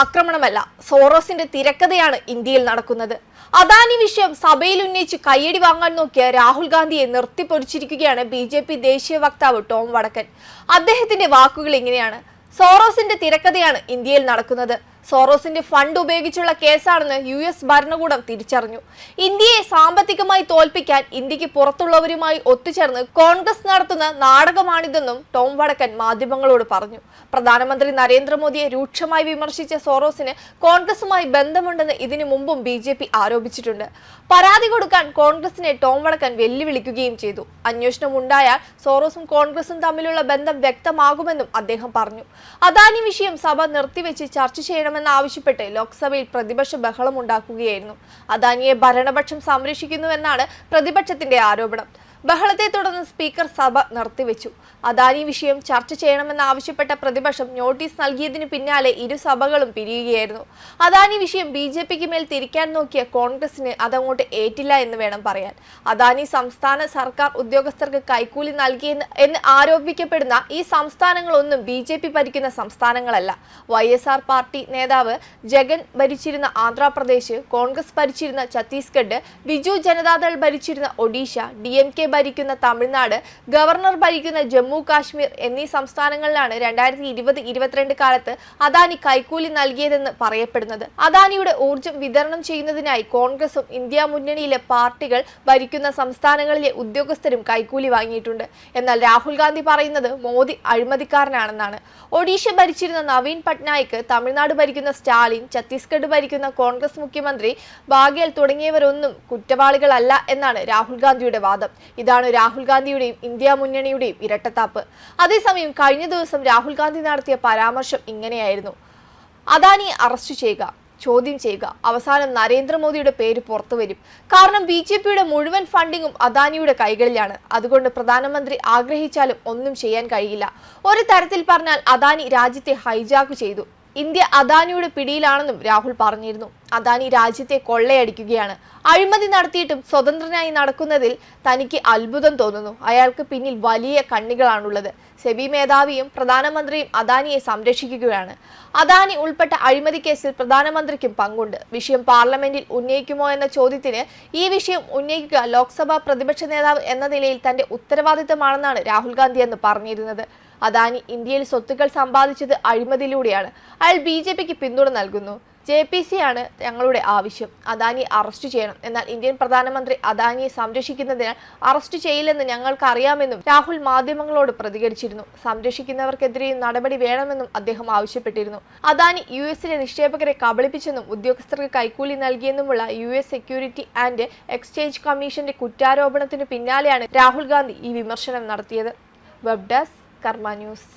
ആക്രമണമല്ല. സോറോസിന്റെ തിരക്കഥയാണ് ഇന്ത്യയിൽ നടക്കുന്നത്. അദാനി വിഷയം സഭയിൽ ഉന്നയിച്ച് കയ്യടി വാങ്ങാൻ നോക്കിയ രാഹുൽ ഗാന്ധിയെ നിർത്തിപ്പൊരിച്ചിരിക്കുകയാണ് ബി ജെ പി ദേശീയ വക്താവ് ടോം വടക്കൻ. അദ്ദേഹത്തിന്റെ വാക്കുകൾ ഇങ്ങനെയാണ്. സോറോസിന്റെ തിരക്കഥയാണ് ഇന്ത്യയിൽ നടക്കുന്നത്. സോറോസിന്റെ ഫണ്ട് ഉപയോഗിച്ചുള്ള കേസാണെന്ന് യു എസ് ഭരണകൂടം തിരിച്ചറിഞ്ഞു. ഇന്ത്യയെ സാമ്പത്തികമായി തോൽപ്പിക്കാൻ ഇന്ത്യയ്ക്ക് പുറത്തുള്ളവരുമായി ഒത്തുചേർന്ന് കോൺഗ്രസ് നടത്തുന്ന നാടകമാണിതെന്നും ടോം വടക്കൻ മാധ്യമങ്ങളോട് പറഞ്ഞു. പ്രധാനമന്ത്രി നരേന്ദ്രമോദിയെ രൂക്ഷമായി വിമർശിച്ച സോറോസിന് കോൺഗ്രസുമായി ബന്ധമുണ്ടെന്ന് ഇതിനു മുമ്പും ബി ആരോപിച്ചിട്ടുണ്ട്. പരാതി കൊടുക്കാൻ കോൺഗ്രസിനെ ടോം വടക്കൻ വെല്ലുവിളിക്കുകയും ചെയ്തു. അന്വേഷണം ഉണ്ടായാൽ സോറോസും കോൺഗ്രസും തമ്മിലുള്ള ബന്ധം വ്യക്തമാകുമെന്നും അദ്ദേഹം പറഞ്ഞു. അദാനി വിഷയം സഭ നിർത്തിവെച്ച് ചർച്ച ചെയ്യണമെന്ന് ആവശ്യപ്പെട്ട് ലോക്സഭയിൽ പ്രതിപക്ഷ ബഹളമുണ്ടാക്കുകയായിരുന്നു അദാനിയെ ഭരണപക്ഷം സംരക്ഷിക്കുന്നുവെന്നാണ് പ്രതിപക്ഷത്തിന്റെ ആരോപണം. ബഹളത്തെ തുടർന്ന് സ്പീക്കർ സഭ നിർത്തിവെച്ചു. അദാനി വിഷയം ചർച്ച ചെയ്യണമെന്നാവശ്യപ്പെട്ട പ്രതിപക്ഷം നോട്ടീസ് നൽകിയതിന് പിന്നാലെ ഇരു സഭകളും പിരിയുകയായിരുന്നു. അദാനി വിഷയം ബി ജെ പിക്ക് മേൽ തിരിക്കാൻ നോക്കിയ കോൺഗ്രസിന് അതങ്ങോട്ട് ഏറ്റില്ല എന്ന് വേണം പറയാൻ. അദാനി സംസ്ഥാന സർക്കാർ ഉദ്യോഗസ്ഥർക്ക് കൈക്കൂലി നൽകിയെന്ന് എന്ന് ആരോപിക്കപ്പെടുന്ന ഈ സംസ്ഥാനങ്ങളൊന്നും ബി ജെ പി ഭരിക്കുന്ന സംസ്ഥാനങ്ങളല്ല. വൈ എസ് ആർ പാർട്ടി നേതാവ് ജഗൻ ഭരിച്ചിരുന്ന ആന്ധ്രാപ്രദേശ് കോൺഗ്രസ് ഭരിച്ചിരുന്ന ഛത്തീസ്ഗഡ് ബിജു ജനതാദൾ ഭരിച്ചിരുന്ന ഒഡീഷ ഡി എം കെ ഭരിക്കുന്ന തമിഴ്നാട് ഗവർണർ ഭരിക്കുന്ന ജമ്മു കാശ്മീർ എന്നീ സംസ്ഥാനങ്ങളിലാണ് രണ്ടായിരത്തി ഇരുപത് ഇരുപത്തിരണ്ട് കാലത്ത് അദാനി കൈക്കൂലി നൽകിയതെന്ന് പറയപ്പെടുന്നത്. അദാനിയുടെ ഊർജം വിതരണം ചെയ്യുന്നതിനായി കോൺഗ്രസും ഇന്ത്യ മുന്നണിയിലെ പാർട്ടികൾ ഭരിക്കുന്ന സംസ്ഥാനങ്ങളിലെ ഉദ്യോഗസ്ഥരും കൈക്കൂലി വാങ്ങിയിട്ടുണ്ട്. എന്നാൽ രാഹുൽ ഗാന്ധി പറയുന്നത് മോദി അഴിമതിക്കാരനാണെന്നാണ്. ഒഡീഷ ഭരിച്ചിരുന്ന നവീൻ പട്നായിക് തമിഴ്നാട് ഭരിക്കുന്ന സ്റ്റാലിൻ ഛത്തീസ്ഗഡ് ഭരിക്കുന്ന കോൺഗ്രസ് മുഖ്യമന്ത്രി ബാഗേൽ തുടങ്ങിയവരൊന്നും കുറ്റവാളികളല്ല എന്നാണ് രാഹുൽ ഗാന്ധിയുടെ വാദം. ഇതാണ് രാഹുൽ ഗാന്ധിയുടെയും ഇന്ത്യ മുന്നണിയുടെയും ഇരട്ടത്താപ്പ്. അതേസമയം കഴിഞ്ഞ ദിവസം രാഹുൽ ഗാന്ധി നടത്തിയ പരാമർശം ഇങ്ങനെയായിരുന്നു. അദാനിയെ അറസ്റ്റ് ചെയ്യുക ചോദ്യം ചെയ്യുക അവസാനം നരേന്ദ്രമോദിയുടെ പേര് പുറത്തു വരും. കാരണം ബി ജെ പിയുടെ മുഴുവൻ ഫണ്ടിങ്ങും അദാനിയുടെ കൈകളിലാണ്. അതുകൊണ്ട് പ്രധാനമന്ത്രി ആഗ്രഹിച്ചാലും ഒന്നും ചെയ്യാൻ കഴിയില്ല. ഒരു തരത്തിൽ പറഞ്ഞാൽ അദാനി രാജ്യത്തെ ഹൈജാക്ക് ചെയ്തു. ഇന്ത്യ അദാനിയുടെ പിടിയിലാണെന്നും രാഹുൽ പറഞ്ഞിരുന്നു. അദാനി രാജ്യത്തെ കൊള്ളയടിക്കുകയാണ്. അഴിമതി നടത്തിയിട്ടും സ്വതന്ത്രനായി നടക്കുന്നതിൽ തനിക്ക് അത്ഭുതം തോന്നുന്നു. അയാൾക്ക് പിന്നിൽ വലിയ കണ്ണികളാണുള്ളത്. സെബി മേധാവിയും പ്രധാനമന്ത്രിയും അദാനിയെ സംരക്ഷിക്കുകയാണ്. അദാനി ഉൾപ്പെട്ട അഴിമതി കേസിൽ പ്രധാനമന്ത്രിക്കും പങ്കുണ്ട്. വിഷയം പാർലമെന്റിൽ ഉന്നയിക്കുമോ എന്ന ചോദ്യത്തിന് ഈ വിഷയം ഉന്നയിക്കുക ലോക്സഭാ പ്രതിപക്ഷ നേതാവ് എന്ന നിലയിൽ തന്റെ ഉത്തരവാദിത്തമാണെന്നാണ് രാഹുൽ ഗാന്ധി എന്ന് പറഞ്ഞിരുന്നത്. അദാനി ഇന്ത്യയിൽ സ്വത്തുക്കൾ സമ്പാദിച്ചത് അഴിമതിയിലൂടെയാണ്. അയാൾ ബി ജെ പിക്ക് പിന്തുണ നൽകുന്നു. ജെ പി സി ആണ് ഞങ്ങളുടെ ആവശ്യം. അദാനിയെ അറസ്റ്റ് ചെയ്യണം. എന്നാൽ ഇന്ത്യൻ പ്രധാനമന്ത്രി അദാനിയെ സംരക്ഷിക്കുന്നതിനാൽ അറസ്റ്റ് ചെയ്യില്ലെന്ന് ഞങ്ങൾക്ക് അറിയാമെന്നും രാഹുൽ മാധ്യമങ്ങളോട് പ്രതികരിച്ചിരുന്നു. സംരക്ഷിക്കുന്നവർക്കെതിരെയും നടപടി വേണമെന്നും അദ്ദേഹം ആവശ്യപ്പെട്ടിരുന്നു. അദാനി യു എസിലെ നിക്ഷേപകരെ കബളിപ്പിച്ചെന്നും ഉദ്യോഗസ്ഥർക്ക് കൈക്കൂലി നൽകിയെന്നുമുള്ള U S security and exchange കമ്മീഷന്റെ കുറ്റാരോപണത്തിന് പിന്നാലെയാണ് രാഹുൽ ഗാന്ധി ഈ വിമർശനം നടത്തിയത്. Web desk Karma news.